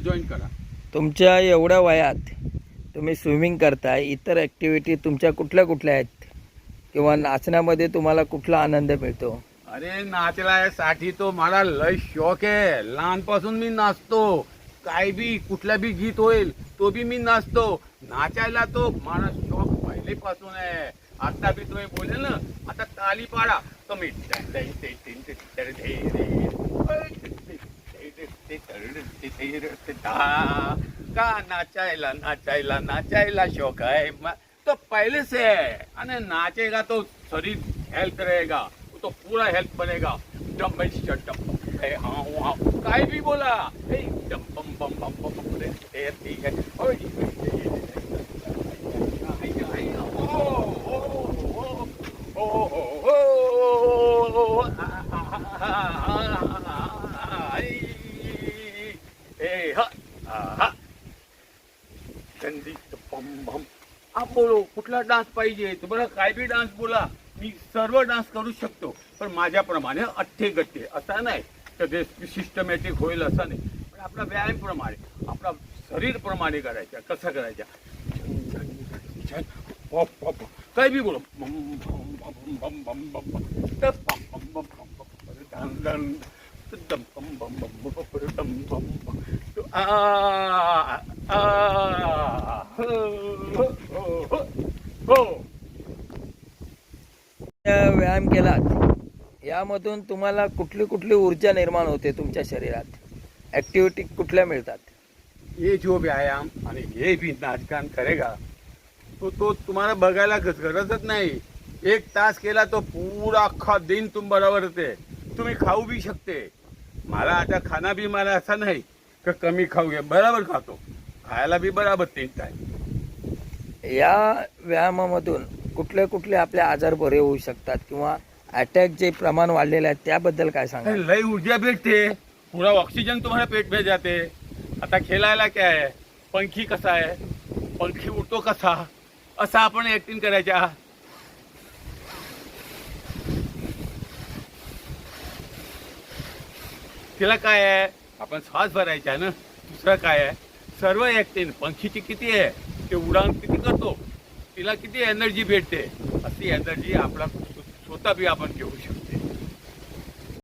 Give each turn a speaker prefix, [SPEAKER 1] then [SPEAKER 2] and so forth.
[SPEAKER 1] Join करा
[SPEAKER 2] तुमच्या एवढ्या वयात तुम्ही स्विमिंग करताय इतर ॲक्टिव्हिटी तुमच्या कुठल्या कुठल्या आहेत किंवा नाचण्यामध्ये तुम्हाला कुठला आनंद मिळतो
[SPEAKER 1] अरे नाचण्यासाठी तो मला लय शौक आहे लहानपासून मी नाचतो काय बी कुठला बी गीत होईल तो बी मी नाचतो नाचायला तो मला शौक पहिलेपासून आहे आता बी तुम्ही बोलेल ना आता ताली पाडा तुम्ही का नाचायला नाचायला नाचायला शौक है म- तो पहले से है अने नाचेगा तो शरीर हेल्थ रहेगा तो पूरा हेल्थ बनेगा डम बम डम बम ए, हाँ हाँ काय भी बोला ए, डम बम बम बम बम बम रे, ए, ठीक है ओए, ओ, ओ, ओ, ओ, ओ, ओ, आ, आ, आ, आ, आ, हा, आ, बम बम हा बोलो कुठला डान्स पाहिजे तुम्हाला काय बी डान्स बोला मी सर्व डान्स करू शकतो पण माझ्याप्रमाणे अठ्ठे गट्टे असा नाही तर ते सिस्टमॅटिक होईल असा नाही पण आपला व्यायाम प्रमाणे आपला शरीर प्रमाणे करायचा कसं करायचा काय बी बोलो बम बम बम बम बम बम बम तर बम बम बम बम
[SPEAKER 2] व्यायाम केलात. यामधून तुम्हाला कुठली कुठली ऊर्जा निर्माण होते तुमच्या शरीरात? ॲक्टिव्हिटी कुठल्या मिळतात?
[SPEAKER 1] ये जो व्यायाम आणि हे भी नाचगान करेगा तो तो तुम्हाला बघायला गरजच नाही. एक तास केला तो पुरा अख्खा दिन तुम बरोबर होते तुम्ही खाऊ बी शकते. मला आता खाना बी मला असं नाही का कमी खाऊ घे बरोबर खातो. खायला बी बरोबर तीन टाइम
[SPEAKER 2] या व्यायामामधून कुठले कुठले आपले आजार बरे होऊ शकतात किंवा अटॅक जे प्रमाण वाढलेलं आहे त्याबद्दल काय सांगा
[SPEAKER 1] लय ऊर्जा भेटते. पुरा ऑक्सिजन तुम्हाला पेट में जाते. आता खेळायला काय आहे? पंखी कसा आहे? पंखी उडतो कसा? असा आपण ऍक्टिंग करायच्या तिला काय आहे? आपण श्वास भरायचा ना? दुसरं काय आहे? सर्व ऍक्टिंग पंखीची किती आहे? ते उडान किती करतो? तिला किती एनर्जी भेटते? अशी एनर्जी आपला स्वतः बी आपण घेऊ शकतो.